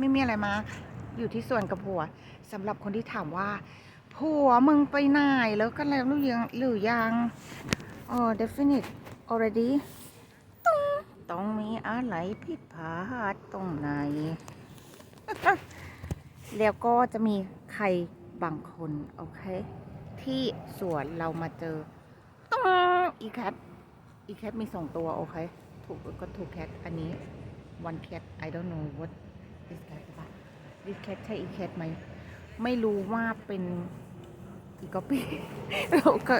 ไม่มีอะไรมา อยู่ที่ส่วนกับผัวสำหรับคนที่ถามว่าผัวมึงไปไหนแล้วกันแล้วหรือยังหรือยังอ๋อ definite already ต้องต้องมีอะไรผิดพลาดตรงไหน แล้วก็จะมีใครบางคน โอเค ที่สวนเรามาเจอต้องอีแคทอีแคทมีสองตัว โอเค ถูกก็ถูกแคทอันนี้ one cat I don't know what this cat ปะ this cat ใช่อีแคทไหม ไม่รู้ว่าเป็นอีกอปี้เราก็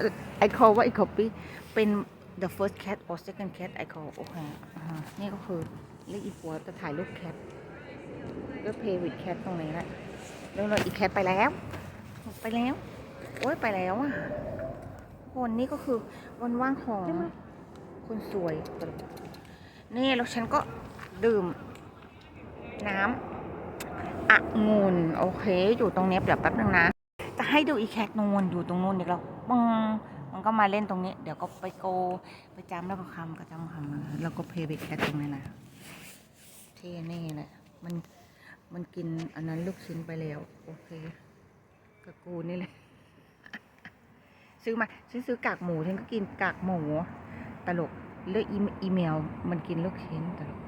I call ว่าอีกอปี้เป็น the first cat or second cat I call โอเคอ่านี่ก็คือเรียกอีปัวจะถ่ายรูปแคทก็ play with cat ตรงนี้แหละแล้วเราอีแคทไปแล้ว ไปแล้ว โอ้ยไปแล้วอะคนนี้ก็คือวันว่างของคนสวย นี่แล้วฉันก็ดื่ม น้ำองุ่นโอเค อยู่ตรงนี้เดี๋ยวแป๊บนึงนะ จะให้ดูอีแคทนูนอยู่ตรงนู้นเดี๋ยวเราปึ้งมันก็มาเล่นตรงนี้ เดี๋ยวก็ไปโกไปจำแล้วก็คำก็จำคำแล้วก็เพย์เบคแคทตรงนี้นะเท่แน่แหละมันมันกินอันนั้นลูกชิ้นไปแล้ว โอเคกับกูนี่แหละซื้อมาฉันซื้อกากหมูฉันก็กินกากหมู ตลกเลือกอีเมลมันกินลูกชิ้นตลก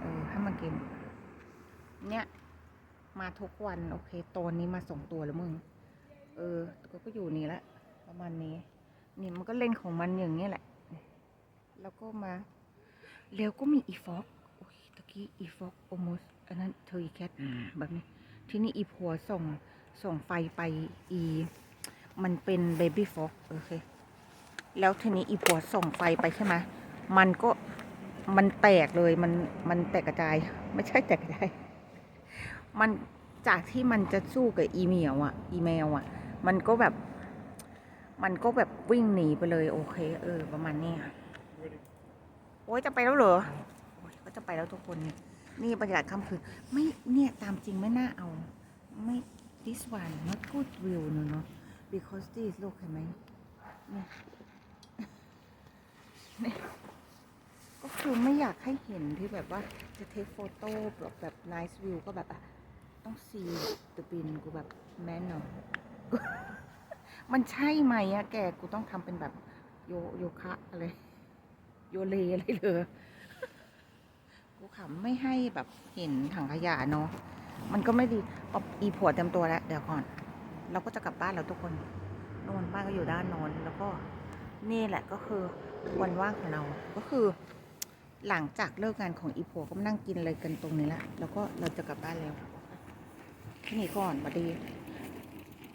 เออให้มันกิน เนี่ย มาทุกวัน โอเคตอนนี้มาส่งตัวแล้วมึง เออก็ก็อยู่นี่แหละประมาณนี้ นี่มันก็เล่นของมันอย่างนี้แหละ แล้วก็มา แล้วก็มีอีฟอกโอ้ยตะกี้อีฟอกโอมสอันนั้นเธออีแคทแบบนี้ ที่นี่อีผัวส่งส่งไฟไปอี มันเป็นเบบี้ฟอกโอเค แล้วทีนี้อีผัวส่งไฟไปใช่ไหมมันก็ มันแตกเลยมันมันแตกกระจาย ไม่ใช่แตกกระจายมันจากที่มันจะสู้กับอีเมลอะอีเมลอะมันก็แบบ มันก็แบบวิ่งหนีไปเลย โอเค เออ ประมาณนี้อะโอ้ยจะไปแล้วเหรอก็จะไปแล้วทุกคนนี่นี่บรรยากาศค่ำคืนไม่เนี่ยตามจริงไม่น่าเอา ไม่ this one not good view เนอะนะ because this look เห็นไหมนี่ยเนี่ยก็ คือไม่อยากให้เห็นที่แบบว่าจะเทคโฟโต้แบบแบบ nice view ก็แบบอะต้องซีตะบินกูแบบแม่นเนาะมันใช่ไหมอะแกกูต้องทำเป็นแบบโยโยคะอะไรโยเลอะไรเลยกูขำไม่ให้แบบเห็นถังขยะเนาะมันก็ไม่ดีออีผัวเต็มตัวแล้ว เดี๋ยวก่อน เราก็จะกลับบ้านแล้วทุกคนโนนบ้านก็อยู่ด้านโนนแล้วก็นี่แหละก็คือวันว่างของเราก็คือ หลังจากเลิกงานของอีผัวก็มานั่งกินอะไรกันตรงนี้แหละ แล้วก็เราจะกลับบ้านแล้วแค่นี้ก่อนบัดดี